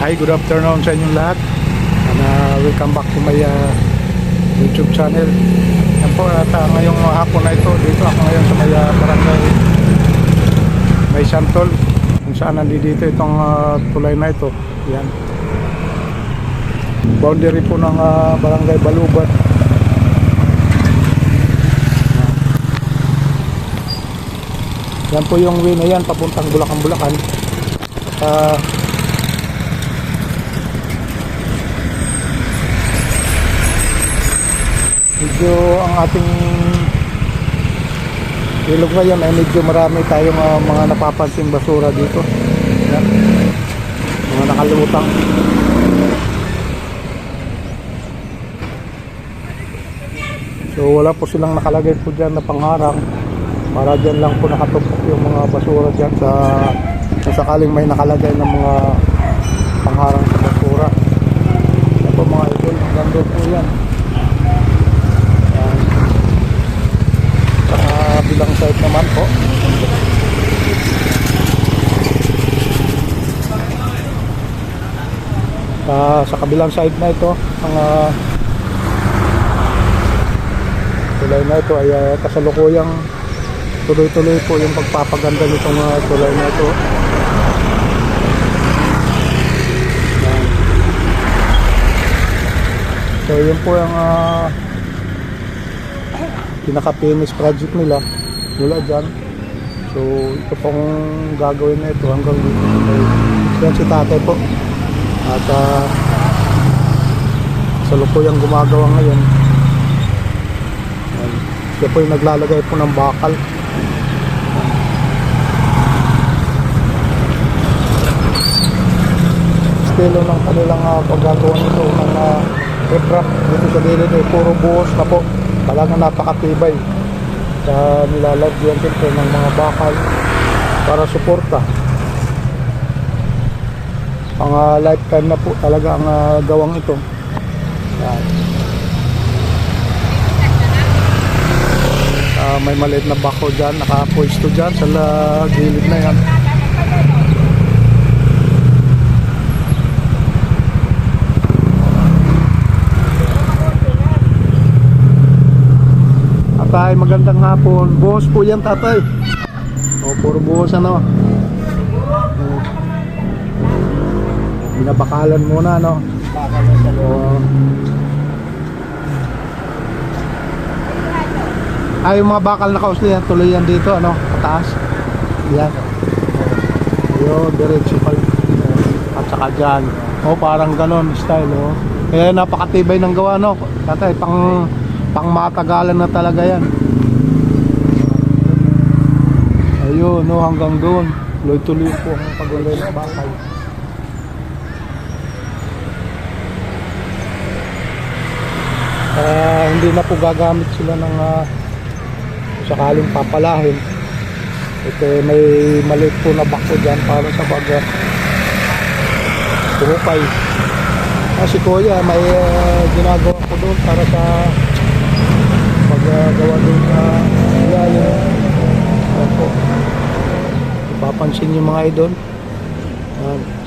Hi, good afternoon sa inyong lahat. And, uh, welcome back to my uh, YouTube channel. Yan po, at uh, ngayong hapon na ito, dito ako ngayon sa may uh, barangay May Santol. Kung saan nandito itong uh, tulay na ito. Yan. Boundary po ng uh, barangay Balubat. Yan po yung way na yan, papuntang Bulacan-Bulacan. At uh, medyo ang ating ilog ngayon ay medyo marami tayong uh, mga napapansing basura dito. Yan. mga nakalutang. So wala po silang nakalagay po dyan na pangharang para dyan lang po nakatumpok yung mga basura dyan sa kung sakaling may nakalagay ng mga pangharang sa basura. Yan po mga idol. Hanggang doon po Yan. Sa bilang side naman po. Ah, sa kabilang side na ito, ang ah, tulay na ito ay ah, kasalukuyang tuloy-tuloy po yung pagpapaganda nitong mga tulay na ito. So yun po ang ah, pinaka-finish project nila mula dyan. So, ito pong gagawin na ito hanggang dito. So, yan si tatay po. At uh, sa lukuyang gumagawa ngayon. Yan. Siya po yung naglalagay po ng bakal. Estilo ng kanilang uh, paggagawa nito ng uh, riprap dito sa gilid eh, puro buhos na po talagang napakatibay sa nilalagyan dito ng mga bakal para suporta. Ang ah, lifetime na po talaga ang ah, gawang ito. Yan. Ah, may maliit na bako dyan nakapoisto dyan sa gilid na yan Tatay, magandang hapon. Buhos po yan, tatay. O, puro buhos ano. Binabakalan muna, no? O. Ay, yung mga bakal na kausli yan, tuloy yan dito, ano? Pataas. Yan. Ayun, diretso pa. At saka dyan. O, parang ganon style, o. Kaya napakatibay ng gawa, no? Tatay, pang pang matagalan na talaga yan. Ayun no hanggang doon. Tuloy-tuloy po ang pagulay ng bakal Ah, hindi na po gagamit sila ng ah, sakaling papalahin. Ito eh, may maliit po na bako dyan para sa baga turupay ah, si kuya may ah, ginagawa ko doon para sa paggagawa doon na ilalim. Ayan po ipapansin yung mga idol. Ayan.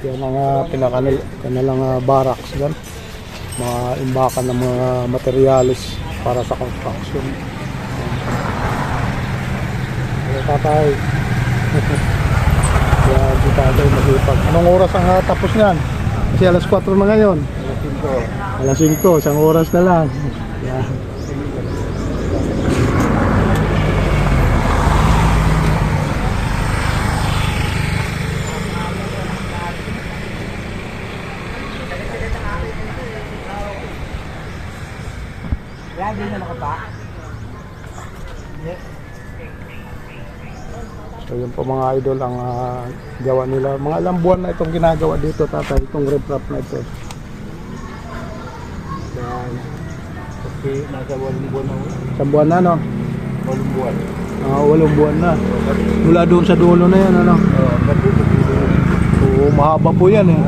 Yan ang uh, pinakanal, kanilang uh, barracks yan. Mga imbakan ng mga materialis para sa construction. Kaya tatay. Kaya di tatay masipag. Anong oras ang uh, tapos niyan? Kasi alas 4 na ngayon. Alas 5. Isang oras na lang. Yan. Lagi na ako pa. So yun po mga idol ang ah, gawa nila. Mga ilang buwan na itong ginagawa dito tatay, itong riprap na ito. Eh, nasa walong buwan na. Sa buwan na, no? Walong buwan. Ah, walong buwan na. Mula doon sa dulo na yan, ano? Oo, katulad dito. Oo, mahaba po yan, eh.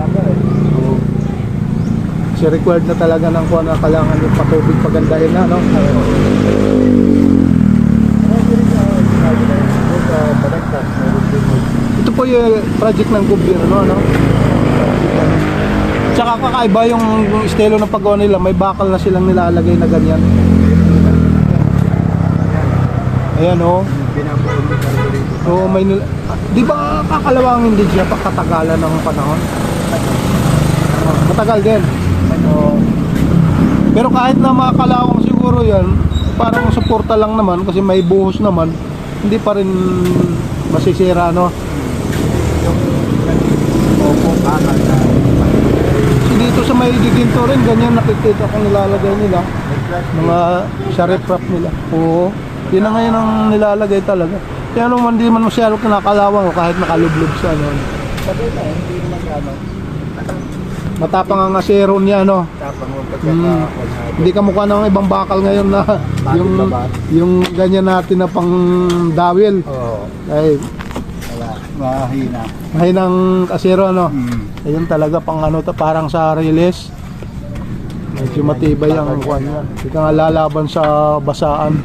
Kasi required na talaga ng kuha na kailangan yung patubig pagandahin na, no? Ito po yung project ng gobyerno, no? Tsaka kakaiba yung yung estilo ng paggawa nila, may bakal na silang nilalagay na ganyan. Ayan, oh. Oo, may nil... Di ba kakalawang hindi siya pagkatagalan ng panahon? Ah, matagal din. Oo. Pero kahit na makakalawang siguro yan, parang suporta lang naman kasi may buhos naman, hindi pa rin masisira, no? Opo, akal na. Kasi dito sa may giginto rin, ganyan nakikita kung nilalagay nila. Mga sa riprap nila. Oo. Yun na ngayon ang nilalagay talaga. Kaya naman hindi man masyado kinakalawang o kahit nakalublob sa ano. Sabi na, hindi naman ano. Matapang ang asero niya, no? Tapang mo Mm. Hindi ka mukha ng ibang bakal ngayon na yung yung ganyan natin na pang dawil. Oo, Ay, wala. Mahina. mahinang asero, no? Mm. Ayun talaga pang ano to, parang sa release. Medyo matibay ang kuha niya. Hindi ka nga lalaban sa basaan.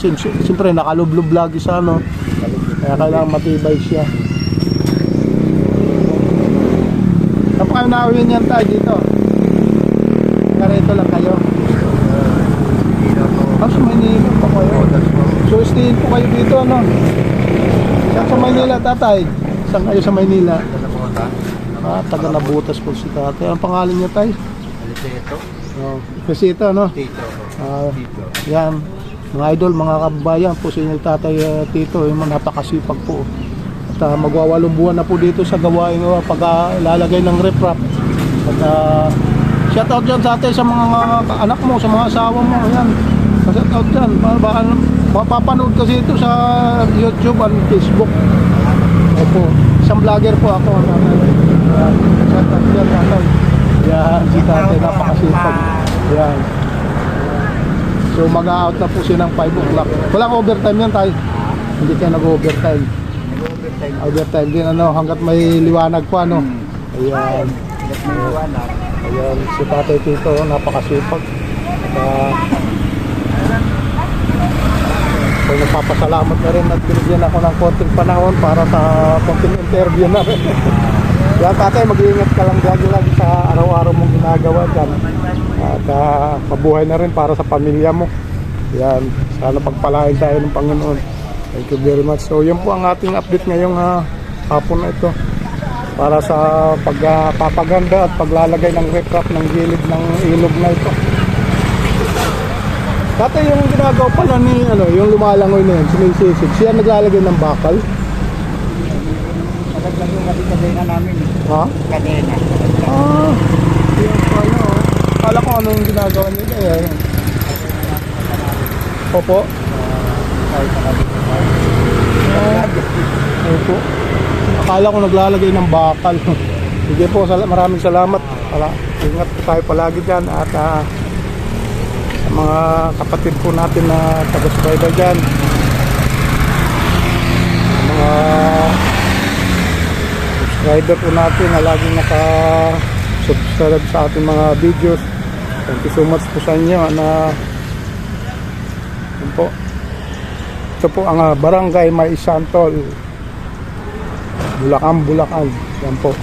Siyempre, nakalublob lagi sa ano. Kaya kailangan matibay siya. Nakawin yan tayo dito? Ganito lang kayo. Ah, sa Maynila pa kayo. So, stayin po kayo dito, ano? Saan sa Maynila, tatay? Saan kayo sa Maynila? Ah, taga Nabutas po si tatay. Ang pangalan niya, tay? Aliteto. Oh, kasi ito, no? Tito. Ah, yan. Mga idol, mga kababayan po sa inyo tatay uh, Tito, yung mga napakasipag po. Uh, magwawalong buwan na po dito sa gawain uh, pagkalalagay ng riprap. At uh, shout out dyan sa atin sa mga anak mo, sa mga asawa mo. Yan. Shout out dyan. Baka, baka mapapanood kasi ito sa YouTube and Facebook. Opo. Isang vlogger po ako. Yan. Shout out dyan tatay. Yan, si tatay napakasipag. Yan. So mag-out na po siya ng 5 o'clock. Walang overtime yan tayo. Hindi kayo nag-overtime. Nag-overtime. Overtime din ano, hanggat may liwanag pa ano. Ayan. Let me iwanan. Ayan, si Tatay Tito, napakasipag. At uh, so, nagpapasalamat na rin at binigyan ako ng konting panahon para sa konting interview na rin. Yan tatay, mag-iingat ka lang lagi lagi sa araw-araw mong ginagawa dyan. At uh, mabuhay na rin para sa pamilya mo. Yan, sana pagpalain tayo ng Panginoon. Thank you very much. So yun po ang ating update ngayong ah, hapon na ito para sa pagpapaganda at paglalagay ng recrap ng gilid ng ilog na ito. Dati yung ginagawa pala ni ano, yung lumalangoy na yun, sumisisig, siya naglalagay ng bakal. Magandang yung kadena namin. Ha? Kadena. Ah, yun pala. Oh. Kala ko ano yung ginagawa nila. Eh. Opo. Kahit na kami. Ah, opo. Akala ko naglalagay ng bakal. Sige po, sal- maraming salamat. Pala, ingat po tayo palagi dyan at ah, sa mga kapatid po natin na taga-subaybay dyan. Mga subscriber po natin na laging naka-subscribe sa ating mga videos. Thank you so much po sa inyo na yun po. Ito po ang ah, Barangay May Santol. Bulacan, Bulacan. Yan po.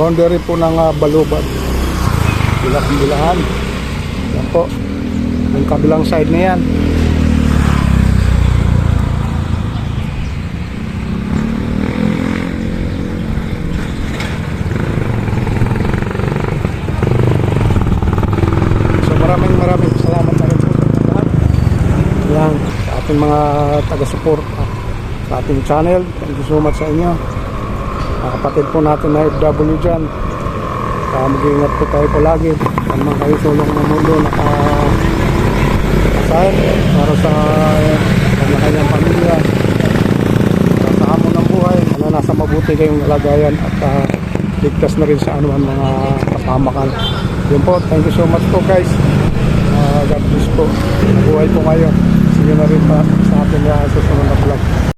Boundary po ng uh, Baluban. Bulacan, Bulacan. Yan po. Yung kabilang side na yan. So maraming maraming salamat na rin po sa inyo lahat. Yan, sa ating mga taga-suporta sa ating channel. Thank you so much sa inyo. Mga kapatid po natin na FW dyan. Kaya mag-iingat po tayo palagi. Sa mga kayo sulong ng mundo naka kasayan para sa kanya-kanyang pamilya. Sa hamon ng buhay. Ano, nasa mabuti kayong kalagayan at ah, ligtas na rin sa anuman mga kapamakan. Yun po, thank you so much po guys. Ah, God bless po. Mabuhay po kayo. You na rin pa sa ating uh, susunod na vlog.